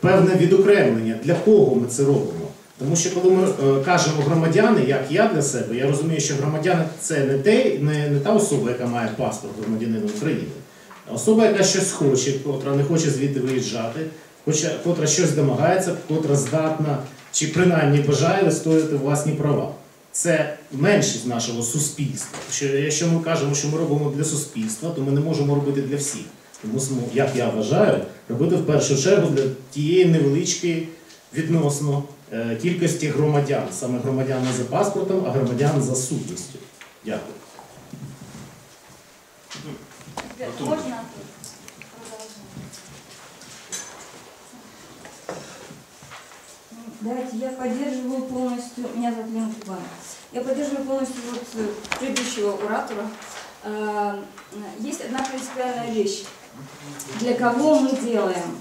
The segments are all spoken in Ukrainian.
певне відокремлення, для кого ми це робимо. Тому що коли ми е, кажемо громадяни, як я для себе, я розумію, що громадяни це не, те, не, не та особа, яка має паспорт громадянина України, а особа, яка щось хоче, котра не хоче звідти виїжджати, хоча, котра щось домагається, котра здатна чи принаймні бажає вистояти власні права. Це меншість нашого суспільства. Що якщо ми кажемо, що ми робимо для суспільства, то ми не можемо робити для всіх. Тому мусимо, як я вважаю, робити в першу чергу для тієї невеличкої відносно е, кількості громадян, саме громадян не за паспортом, а громадян за сутністю. Дякую. Ребят, Можно продолжить? Давайте, я поддерживаю полностью, меня зовут Лена Кубан. Я поддерживаю полностью вот э, предыдущего оратора. Э, Есть одна принципиальная вещь. Для кого мы делаем?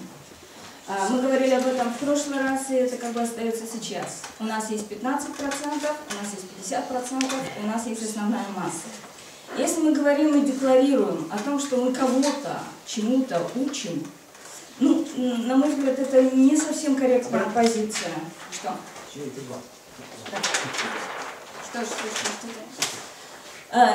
А, Мы говорили об этом в прошлый раз, и это как бы остается сейчас. У нас есть 15%, у нас есть 50%, у нас есть основная масса. Если мы говорим и декларируем о том, что мы кого-то чему-то учим, ну, на мой взгляд, это не совсем корректная позиция. Что? Что ж, что что Э,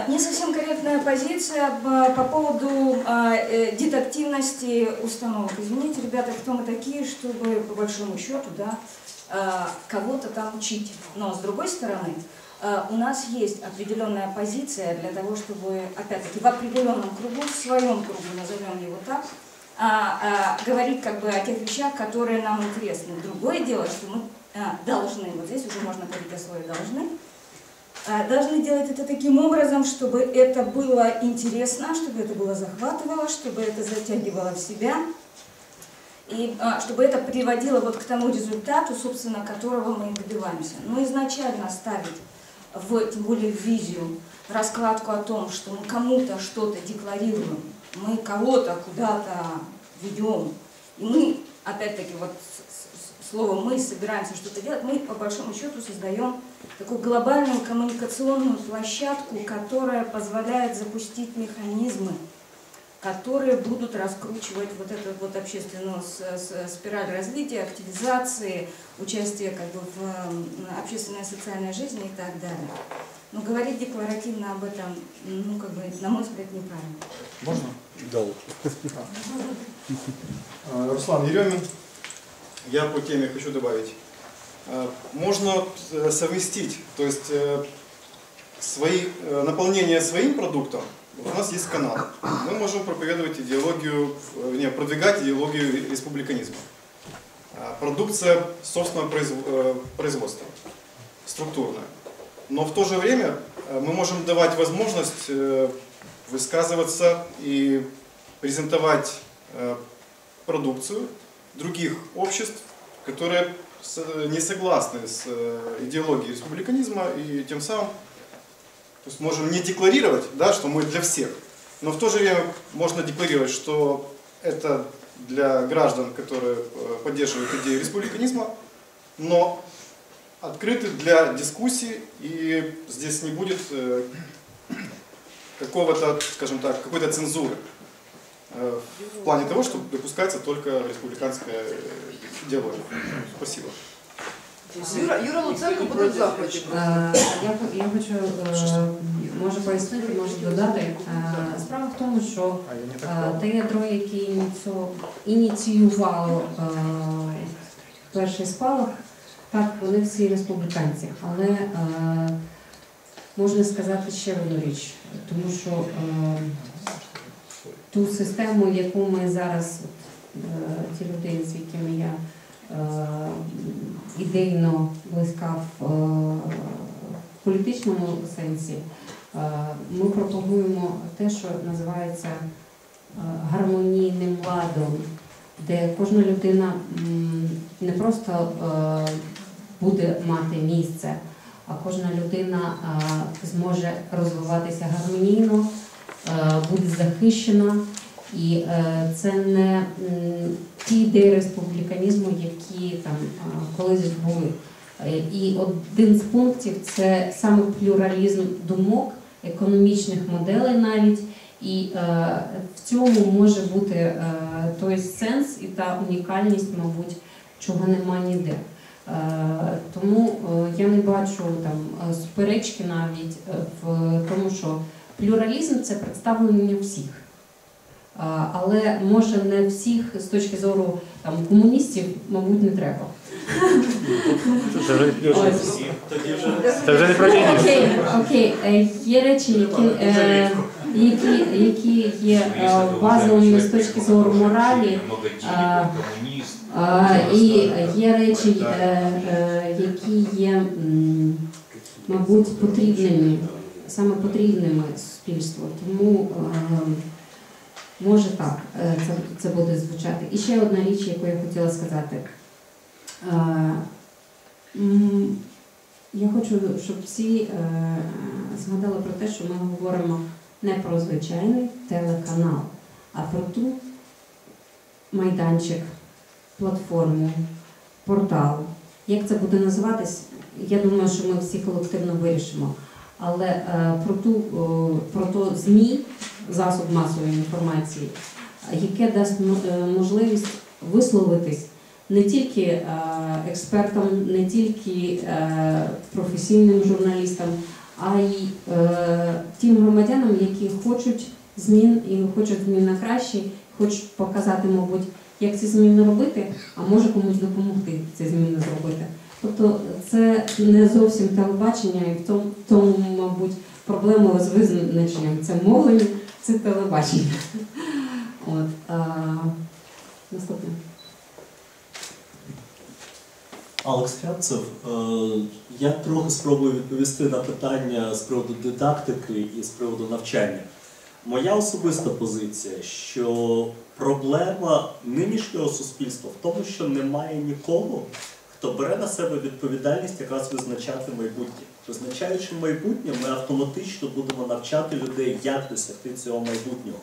Не совсем корректная позиция по поводу а, э, дидактивности установок. Извините, ребята, кто мы такие, чтобы по большому счету да, кого-то там учить. Но с другой стороны, у нас есть определенная позиция для того, чтобы, опять-таки, в определенном кругу, в своем кругу, назовем его так, а, а, говорить как бы о тех вещах, которые нам интересны. Другое дело, что мы должны, вот здесь уже можно говорить о слове должны, должны делать это таким образом, чтобы это было интересно, чтобы это было захватывало, чтобы это затягивало в себя, и а, чтобы это приводило вот к тому результату, собственно, которого мы и добиваемся. Но изначально ставить в, тем более в визию, раскладку о том, что мы кому-то что-то декларируем, мы кого-то куда-то ведем, и мы, опять-таки, вот слово «мы» собираемся что-то делать, мы, по большому счету, создаем такую глобальную коммуникационную площадку, которая позволяет запустить механизмы, которые будут раскручивать вот эту вот общественную спираль развития, активизации, участия как бы в общественной и социальной жизни и так далее. Но говорить декларативно об этом, ну, как бы, на мой взгляд, неправильно. Можно? Да. Э, Руслан Еремин. Я по теме хочу добавить. Э, Можно э, совместить, то есть э, свои, наполнение своим продуктом, у нас есть канал. Мы можем проповедовать идеологию, не, продвигать идеологию республиканизма. Продукция собственного произв- производства, структурная. Но в то же время мы можем давать возможность высказываться и презентовать продукцию других обществ, которые с- не согласны с э, идеологией республиканизма и тем самым то есть можем не декларировать, да, что мы для всех, но в то же время можно декларировать, что это для граждан, которые э, поддерживают идею республиканизма, но открыты для дискуссий, и здесь не будет э, какого-то, скажем так, какой-то цензуры. э, в плане того, что допускается только республиканская э, идеология. Спасибо. Юра, Юра Луценко буде в захваті. Я, хочу е, може пояснити, може додати. Е, Справа в тому, що е, те ядро, яке ініціо- ініціювало е, перший спалах, так, вони всі республіканці. Але е, можна сказати ще одну річ, тому що ту систему, яку ми зараз, от, е, ті люди, з якими я е, ідейно близька в е, політичному сенсі, е, ми пропагуємо те, що називається е, гармонійним ладом, де кожна людина не просто е, буде мати місце, а кожна людина е, зможе розвиватися гармонійно, е, буде захищена. І е, це не ті ідеї республіканізму, які там е, колись були. Е, І один з пунктів це саме плюралізм думок, економічних моделей навіть І е, в цьому може бути е, той сенс і та унікальність, мабуть, чого нема ніде. Е, тому е, я не бачу там е, суперечки навіть е, в тому, що плюралізм це представлення всіх. Але може не всіх з точки зору там, комуністів, мабуть, не треба. Це вже це вже не про. Окей, окей. Е, Є речі, які, е, які, які є е, базовими з точки зору моралі. І є речі, які є, мабуть, потрібними, саме потрібними суспільству. Тому е, може так е, це, це буде звучати. І ще одна річ, яку я хотіла сказати. Е, Я хочу, щоб всі е, згадали про те, що ми говоримо не про звичайний телеканал, а про ту майданчик, платформу, портал. Як це буде називатись? Я думаю, що ми всі колективно вирішимо. Але е, про ту о, про то ЗМІ, засоб масової інформації, яке дасть е, можливість висловитись не тільки е, експертам, не тільки е, професійним журналістам, а й е, тим громадянам, які хочуть змін і хочуть змін на краще, хочуть показати, мабуть, як ці зміни робити, а може комусь допомогти ці зміни зробити. Тобто це не зовсім телебачення, і в тому, мабуть, проблема з визначенням. Це мовлення, це телебачення. От, а, наступне. Алекс Херцев, е, я трохи спробую відповісти на питання з приводу дидактики і з приводу навчання. Моя особиста позиція, що проблема нинішнього суспільства в тому, що немає нікого, хто бере на себе відповідальність якраз визначати майбутнє. Визначаючи майбутнє, ми автоматично будемо навчати людей, як досягти цього майбутнього.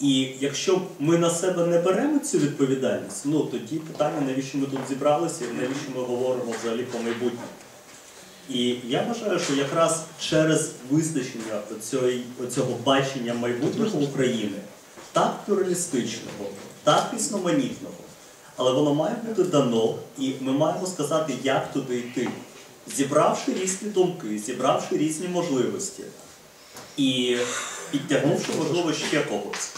І якщо ми на себе не беремо цю відповідальність, ну тоді питання, навіщо ми тут зібралися і навіщо ми говоримо взагалі про майбутнє. І я вважаю, що якраз через визначення оцього бачення майбутнього України, так плюралістичного, так різноманітного, але воно має бути дано, і ми маємо сказати, як туди йти, зібравши різні думки, зібравши різні можливості і підтягнувши, можливо, ще когось.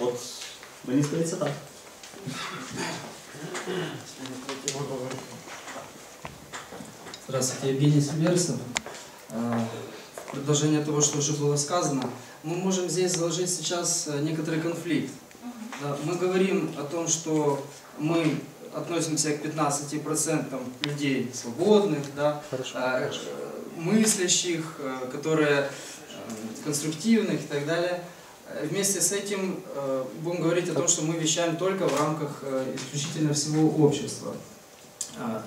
От мені здається так. Здравствуйте, Евгений Сильверсов. Э, В продолжение того, что уже было сказано, мы можем здесь заложить сейчас э, некоторый конфликт. Да, Мы говорим о том, что мы относимся к 15% людей свободных, да, э, мыслящих, э, которые э, конструктивных и так далее. Э, Вместе с этим э, будем говорить о том, что мы вещаем только в рамках э, исключительно всего общества.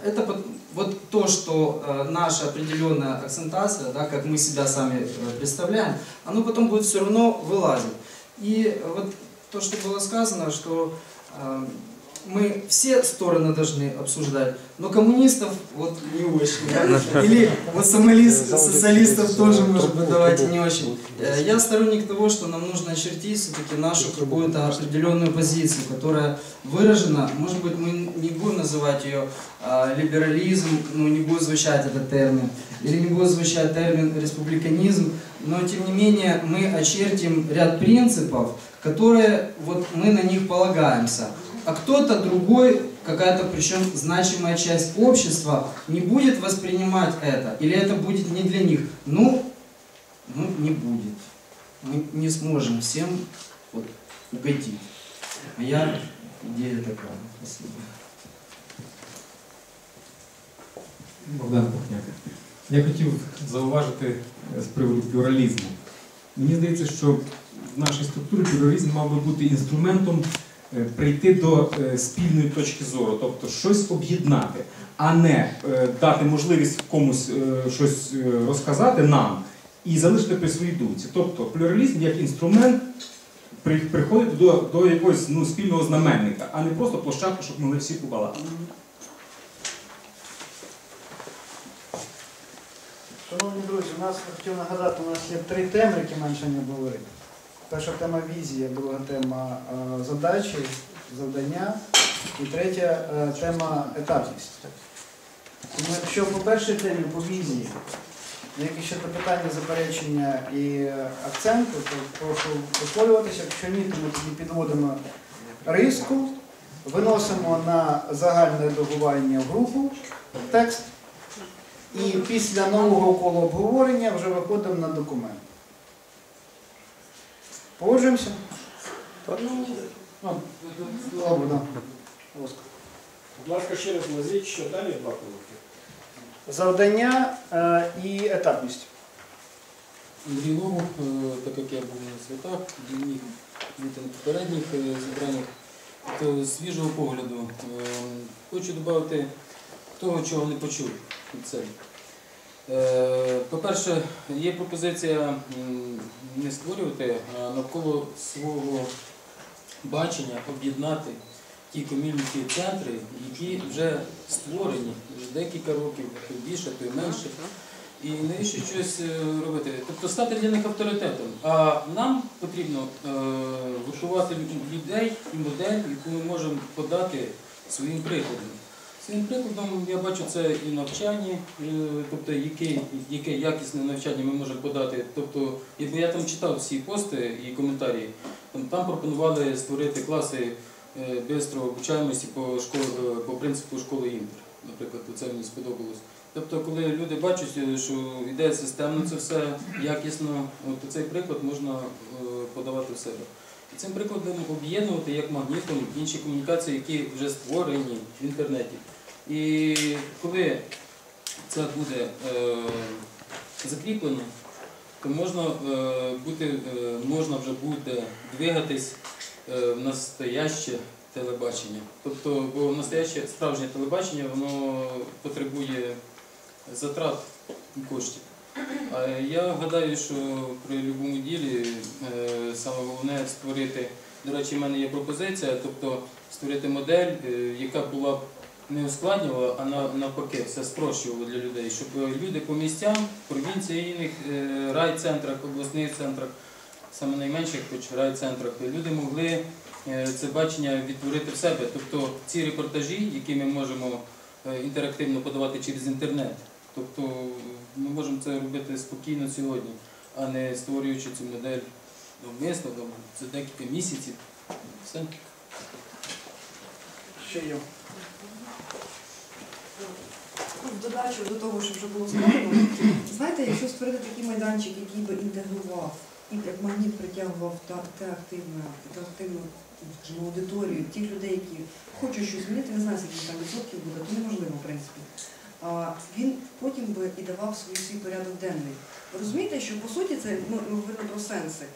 Это вот то, что э, наша определенная акцентация, да, как мы себя сами э, представляем, оно потом будет все равно вылазить. И вот то, что было сказано, что э, мы все стороны должны обсуждать, но коммунистов вот не очень. да. Или вот сомалист- социалистов тоже, может быть, давайте не очень. Э, Я сторонник того, что нам нужно очертить все-таки нашу какую-то определенную позицию, которая выражена, может быть, мы не будем называть ее а, либерализм, ну не будет звучать этот термин, или не будет звучать термин республиканизм, но тем не менее мы очертим ряд принципов, которые вот мы на них полагаемся. А кто-то другой, какая-то причем значимая часть общества, не будет воспринимать это, или это будет не для них. Ну, ну не будет. Мы не сможем всем вот, угодить. Моя идея такая. Спасибо. Богдан Пухняк. Я хотів зауважити е, з приводу плюралізму. Мені здається, що в нашій структурі плюралізм мав би бути інструментом е, прийти до е, спільної точки зору, тобто щось об'єднати, а не е, дати можливість комусь щось розказати нам і залишити при своїй думці. Тобто плюралізм як інструмент при- приходити до, до якогось ну, спільного знаменника, а не просто площадка, щоб могли всі побалакати. Шановні друзі, у нас хотів нагадати, у нас є три теми, які менше не обговорили. Перша тема візія, друга тема е, задачі, завдання і третя е, тема етапність. Тому якщо по першій темі, по візії, які ще питання, заперечення і акценти, то прошу висловлюватися. Якщо ні, то ми тоді підводимо риску, виносимо на загальне редагування в групу текст. І після нового кола обговорення вже виходимо на документ. Погоджуємося? Ну, добре, да. Будь ласка. Будь ласка, ще раз назвіть, що далі два пункти. Завдання е, і етапність. Андрій Логов, е, так як я був на святах, бути на попередніх е, зібраннях, то з свіжого погляду е, хочу додати того, чого не почув від себе. Е, По-перше, є пропозиція не створювати, а навколо свого бачення об'єднати ті ком'юніті центри, які вже створені вже декілька років, то більше, то й менше. І навіщо щось е, робити? Тобто стати для них авторитетом. А нам потрібно е, готувати людей і модель, яку ми можемо подати своїм прикладом. Своїм прикладом я бачу це і навчання, е, тобто яке, яке якісне навчання ми можемо подати. Тобто, я там читав всі пости і коментарі, там, пропонували створити класи е, бистрої обучаємості по, школ, е, по принципу школи Інтер. Наприклад, це мені сподобалось. Тобто, коли люди бачать, е, що йде системно це все якісно, от цей приклад можна подавати в себе. І цим прикладом об'єднувати як магнітом інші комунікації, які вже створені в інтернеті. І коли це буде е, закріплено, то можна е, бути, е, можна вже буде двигатись е, в настояще телебачення. Тобто, бо настояще справжнє телебачення воно потребує затрат коштів. А я гадаю, що при будь-якому ділі е, саме головне створити, до речі, в мене є пропозиція, тобто створити модель, е, яка була б не ускладнювала, а навпаки, все спрощувала для людей, щоб е, люди по місцям, провінційних е, райцентрах, обласних центрах, саме найменших, хоч райцентрах, люди могли е, це бачення відтворити в себе. Тобто ці репортажі, які ми можемо інтерактивно подавати через інтернет. Тобто ми можемо це робити спокійно сьогодні, а не створюючи цю модель навмисно там, за декілька місяців. Все. Ще є. В додачу до того, що вже було сказано, знаєте, якщо створити такий майданчик, який би інтегрував і як магніт притягував та, те активне, та активну скажімо, аудиторію, тих людей, які хочуть щось змінити, не знаю, скільки там відсотків буде, то неможливо, в принципі. А він потім би і давав свій свій порядок денний. Розумієте, що по суті це ну, ми говоримо про сенси.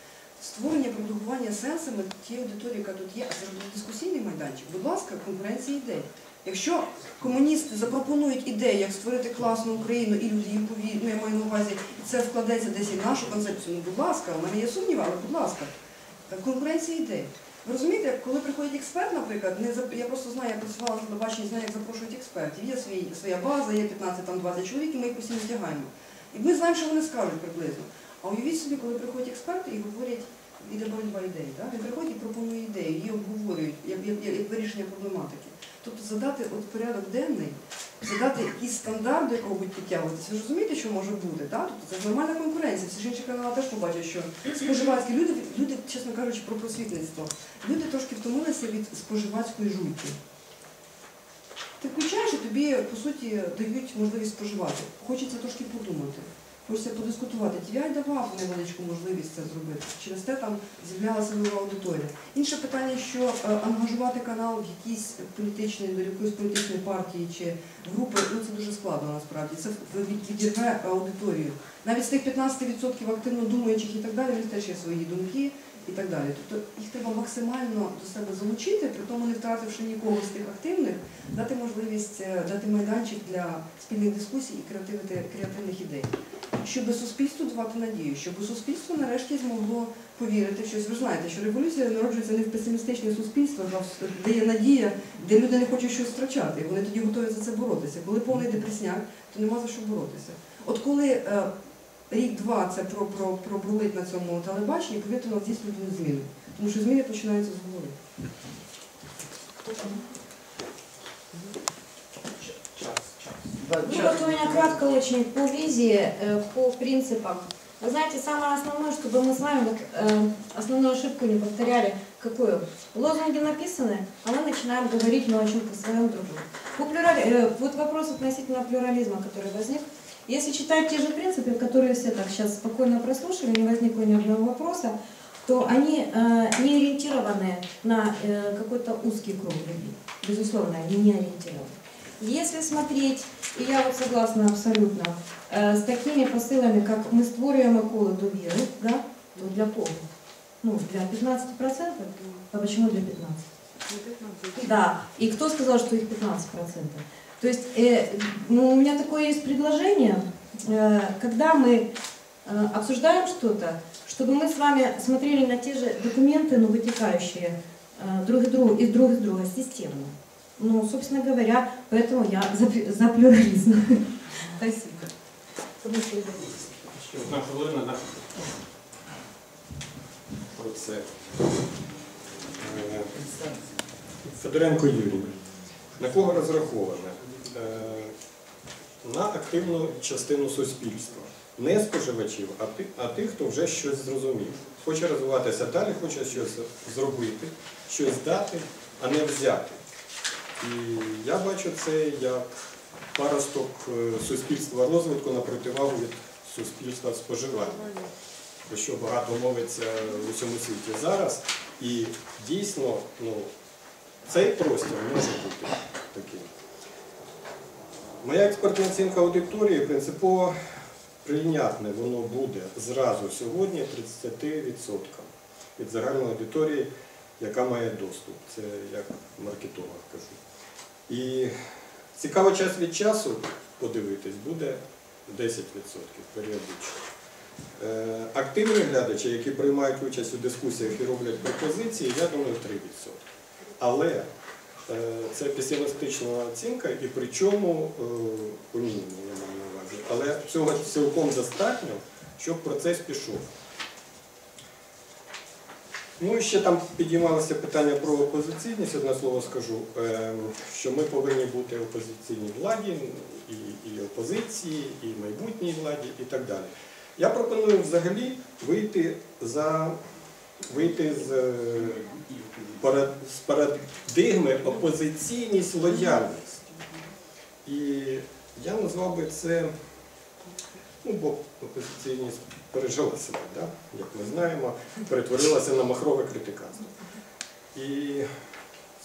Створення, продукування сенсами тієї аудиторії, яка тут є, а це дискусійний майданчик. Будь ласка, конкуренція ідей. Якщо комуністи запропонують ідею, як створити класну Україну, і люди їм повірять, ну я маю на увазі, і це вкладеться десь і в нашу концепцію, ну будь ласка, у мене є сумніви, але будь ласка. Конкуренція ідей. Ви розумієте, коли приходить експерт, наприклад, не за- я просто знаю, я працювала на телебаченні, знаю, як запрошують експертів. Є свій, своя база, є 15-20 чоловік, і ми їх постійно тягаємо. І ми знаємо, що вони скажуть приблизно. А уявіть собі, коли приходять експерти і говорять, іде боротьба ідей. Він приходить і пропонує ідеї, її обговорюють, як, як, як вирішення проблематики. Тобто задати от порядок денний, задати якийсь стандарт, до якого будуть підтягуватися. Ви розумієте, що може бути? Так? Тобто це ж нормальна конкуренція. Всі ж інші канали теж побачать, що споживацькі люди, люди, чесно кажучи, про просвітництво. Люди трошки втомилися від споживацької жуйки. Ти включаєш і тобі, по суті, дають можливість споживати. Хочеться трошки подумати. Хочеться подискутувати. TVI давав невеличку можливість це зробити. Через те там з'являлася нова аудиторія. Інше питання, що е, ангажувати канал в якійсь політичній, до якоїсь політичної партії чи групи, ну це дуже складно насправді. Це відірве аудиторію. Навіть з тих 15% активно думаючих і так далі, в них теж є свої думки і так далі. Тобто їх треба максимально до себе залучити, при тому не втративши нікого з тих активних, дати можливість, е, дати майданчик для спільних дискусій і креативних ідей. Щоб суспільству давати надію, щоб суспільство нарешті змогло повірити в щось. Ви ж знаєте, що революція народжується не в песимістичне суспільство, де є надія, де люди не хочуть щось втрачати. Вони тоді готові за це боротися. Коли повний депресняк, то нема за що боротися. От коли е, рік-два це про, про, пробрулить на цьому телебаченні, повірте, у нас дійсно будуть зміни. Тому що зміни починаються з голови. Ну вот у меня кратко очень по визии, э, по принципам. Вы знаете, самое основное, чтобы мы с вами вот, э, основную ошибку не повторяли. Какую? Лозунги написаны, а мы начинаем говорить ну, о чем-то своем другом. По плюрали- э, вот вопрос относительно плюрализма, который возник. Если читать те же принципы, которые все так сейчас спокойно прослушали, не возникло ни одного вопроса, то они э, не ориентированы на э, какой-то узкий круг людей. Безусловно, они не ориентированы. Если смотреть, и я вот согласна абсолютно, э, с такими посылами, как мы створюємо коло довіри, да? то для кого? Ну, для 15%? А почему для 15%? Да, и кто сказал, что их 15%? То есть э, ну, у меня такое есть предложение, э, когда мы э, обсуждаем что-то, чтобы мы с вами смотрели на те же документы, ну, вытекающие э, друг из друга, из друг из друга системно. Ну, собственно говоря, поэтому я за, за плюрализм. Спасибо. Одна хвилина на про це. Е, Федоренко Юрій. На кого розраховане? Е, На активну частину суспільства. Не споживачів, а тих, а тих, хто вже щось зрозумів. Хоче розвиватися далі, хоче щось зробити, щось дати, а не взяти. І я бачу це як паросток е, суспільства розвитку на противагу від суспільства споживання, про що багато мовиться в усьому світі зараз. І дійсно ну, цей простір може бути таким. Моя експертна оцінка аудиторії принципово прийнятне воно буде зразу сьогодні 30% від загальної аудиторії, яка має доступ. Це як маркетолог кажу. І цікаво час від часу подивитись буде 10% періодично. Е, Активні глядачі, які приймають участь у дискусіях і роблять пропозиції, я думаю, 3%. Але е, це песимістична оцінка, і причому е, по мінімуму я маю на увазі. Але цього цілком достатньо, щоб процес пішов. Ну і ще там підіймалося питання про опозиційність, одне слово скажу, е, що ми повинні бути опозиційній владі, і, і опозиції, і майбутній владі, і так далі. Я пропоную взагалі вийти за вийти з, е, з парадигми опозиційність, лояльність. І я назвав би це, ну, бо опозиційність пережила себе, да? як ми знаємо, перетворилася на махрове критиканство. І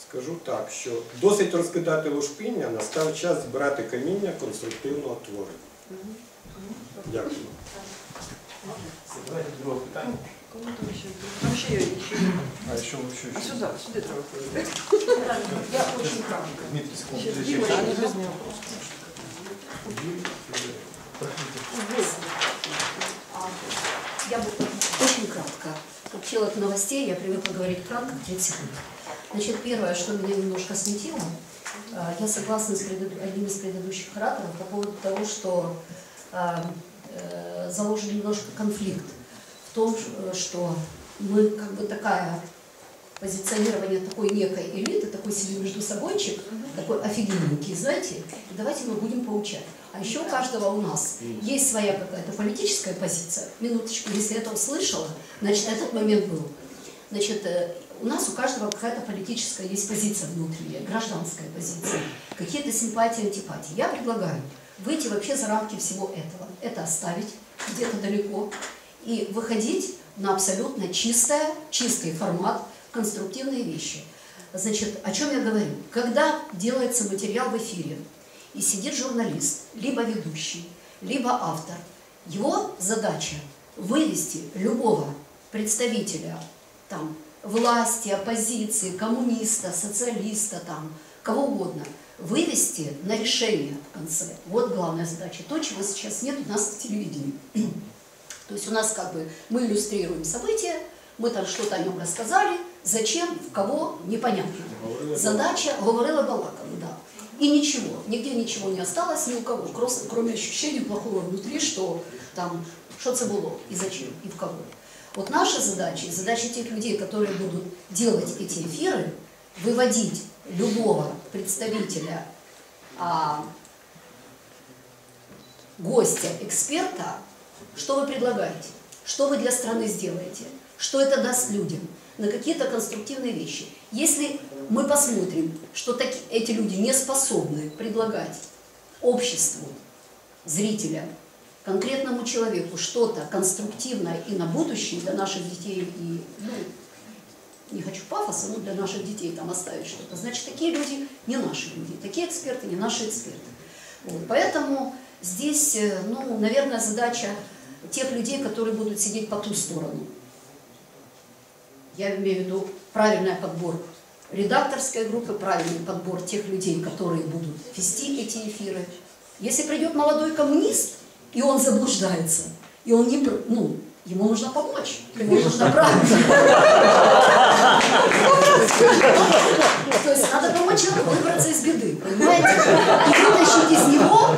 скажу так, що досить розкидати лушпіння, настав час збирати каміння конструктивного творення. Дякую. Давайте друге питання. Там ще? Є. ще. А що ви що? А сюди, сюди треба ходити. Я очень кратко. Дмитрий, секунду. Я бы очень кратко. Как человек новостей, я привыкла говорить кратко, 30 секунд. Значит, первое, что меня немножко смутило, э, я согласна с одним из предыдущих ораторов по поводу того, что э, э, заложен немножко конфликт в том, что мы как бы такая позиционирование такой некой элиты, такой себе между собойчик, такой офигенненький, знаете, давайте мы будем поучать. А еще у каждого у нас есть своя какая-то политическая позиция. Минуточку, если это услышала, значит, этот момент был. Значит, э, у нас у каждого какая-то политическая есть позиция внутренняя, гражданская позиция, какие-то симпатии, антипатии. Я предлагаю выйти вообще за рамки всего этого, это оставить где-то далеко и выходить на абсолютно чистое, чистый формат, конструктивные вещи. Значит, о чем я говорю? Когда делается материал в эфире, и сидит журналист, либо ведущий, либо автор, его задача вывести любого представителя там, власти, оппозиции, коммуниста, социалиста, там, кого угодно, вывести на решение в конце. Вот главная задача. То, чего сейчас нет у нас в телевидении. То есть у нас как бы мы иллюстрируем события, мы там что-то о нем рассказали, зачем, в кого, непонятно. Задача, говорила Балакова, да. И ничего, нигде ничего не осталось ни у кого, кроме ощущения плохого внутри, что там, что это было, и зачем, и в кого. Вот наша задача, задача тех людей, которые будут делать эти эфиры, выводить любого представителя, а, гостя, эксперта, что вы предлагаете, что вы для страны сделаете, что это даст людям, на какие-то конструктивные вещи. Если мы посмотрим, что таки, эти люди не способны предлагать обществу, зрителям, конкретному человеку что-то конструктивное и на будущее для наших детей и, ну, не хочу пафоса, но для наших детей там оставить что-то, значит, такие люди не наши люди, такие эксперты не наши эксперты. Вот. Поэтому здесь, э, ну, наверное, задача тех людей, которые будут сидеть по ту сторону. Я имею в виду правильный подбор редакторской группы, правильный подбор тех людей, которые будут вести эти эфиры. Если придет молодой коммунист, и он заблуждается, и он не, ну, ему нужно помочь, ему нужно правильно. То есть надо помочь человеку выбраться из беды, понимаете? И вытащить из него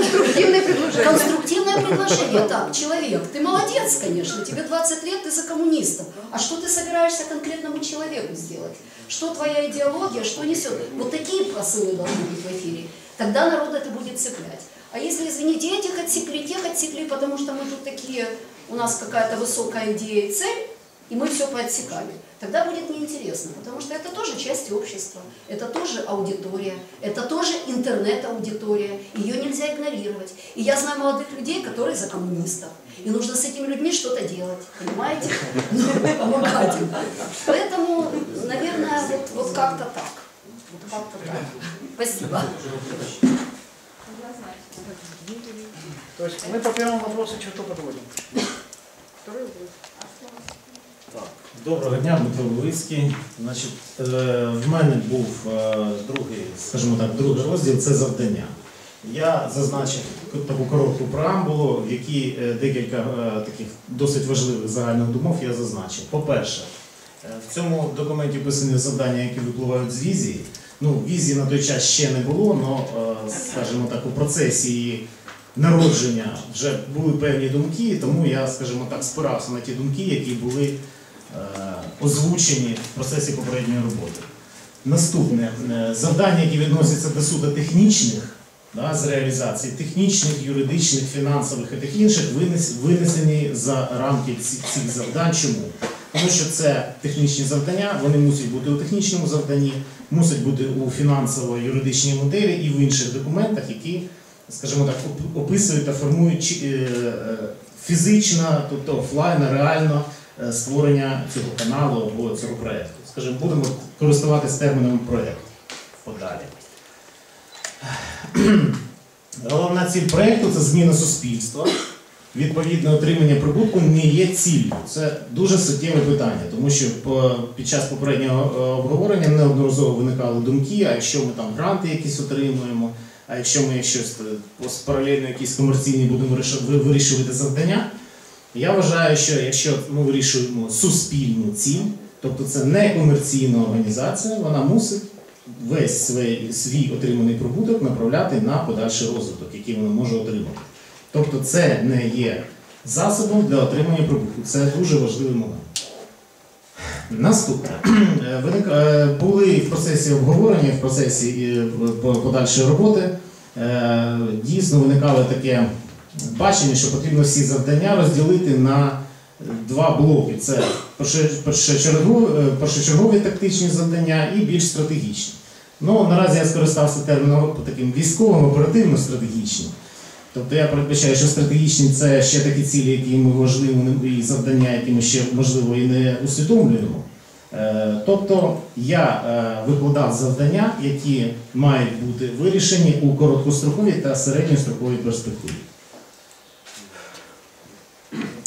конструктивное предложение. Конструктивное предложение. Так, человек, ты молодец, конечно, тебе 20 лет, ты за коммунистов. А что ты собираешься конкретному человеку сделать? Что твоя идеология, что несет? Вот такие посылы должны быть в эфире. Тогда народ это будет цеплять. А если, извините, этих отсекли, тех отсекли, потому что мы тут такие, у нас какая-то высокая идея и цель, и мы все поотсекали, тогда будет неинтересно, потому что это тоже часть общества, это тоже аудитория, это тоже интернет-аудитория, ее нельзя игнорировать. И я знаю молодых людей, которые за коммунистов, и нужно с этими людьми что-то делать, понимаете? Ну, Помогать им. Поэтому, наверное, вот, вот как-то так. Вот как-то так. Спасибо. То есть мы по первому вопросу черту подводим. Второй вопрос. Доброго дня, Дмитро Левицький. Значить, е, в мене був е, другий, скажімо так, другий розділ це завдання. Я зазначив таку коротку преамбулу, в якій е, декілька таких досить важливих загальних думов я зазначив. По-перше, в цьому документі описані завдання, які випливають з візії. Ну, візії на той час ще не було, але, скажімо так, у процесі народження вже були певні думки, тому я, скажімо так, спирався на ті думки, які були озвучені в процесі попередньої роботи. Наступне е, завдання, які відносяться до суду технічних, да, з реалізації технічних, юридичних, фінансових і таких інших, винесені за рамки цих завдань. Чому? Тому що це технічні завдання, вони мусять бути у технічному завданні, мусять бути у фінансово-юридичній моделі і в інших документах, які, скажімо так, описують та формують е, е, фізично, тобто офлайн, реально е, створення цього каналу або цього проєкту. Скажімо, будемо користуватися терміном проєкт подалі. Головна ціль проєкту це зміна суспільства. Відповідне отримання прибутку не є ціллю. Це дуже суттєве питання, тому що під час попереднього е, обговорення неодноразово виникали думки, а якщо ми там гранти якісь отримуємо, а якщо ми щось е, паралельно якісь комерційні будемо вирішувати завдання. Я вважаю, що якщо ми вирішуємо суспільну ціль, тобто це не комерційна організація, вона мусить весь свій, свій отриманий прибуток направляти на подальший розвиток, який вона може отримати. Тобто це не є засобом для отримання прибутку. Це дуже важливий момент. Наступне. Е, Були в процесі обговорення, в процесі е, подальшої роботи. е, Дійсно виникало таке бачення, що потрібно всі завдання розділити на два блоки: це першочергові, е, першочергові тактичні завдання і більш стратегічні. Ну, наразі я скористався терміном таким військовим, оперативно-стратегічним. Тобто я передбачаю, що стратегічні це ще такі цілі, які ми важливо і завдання, які ми ще можливо і не усвідомлюємо. Е, Тобто я е, викладав завдання, які мають бути вирішені у короткостроковій та середньостроковій перспективі. Thank you.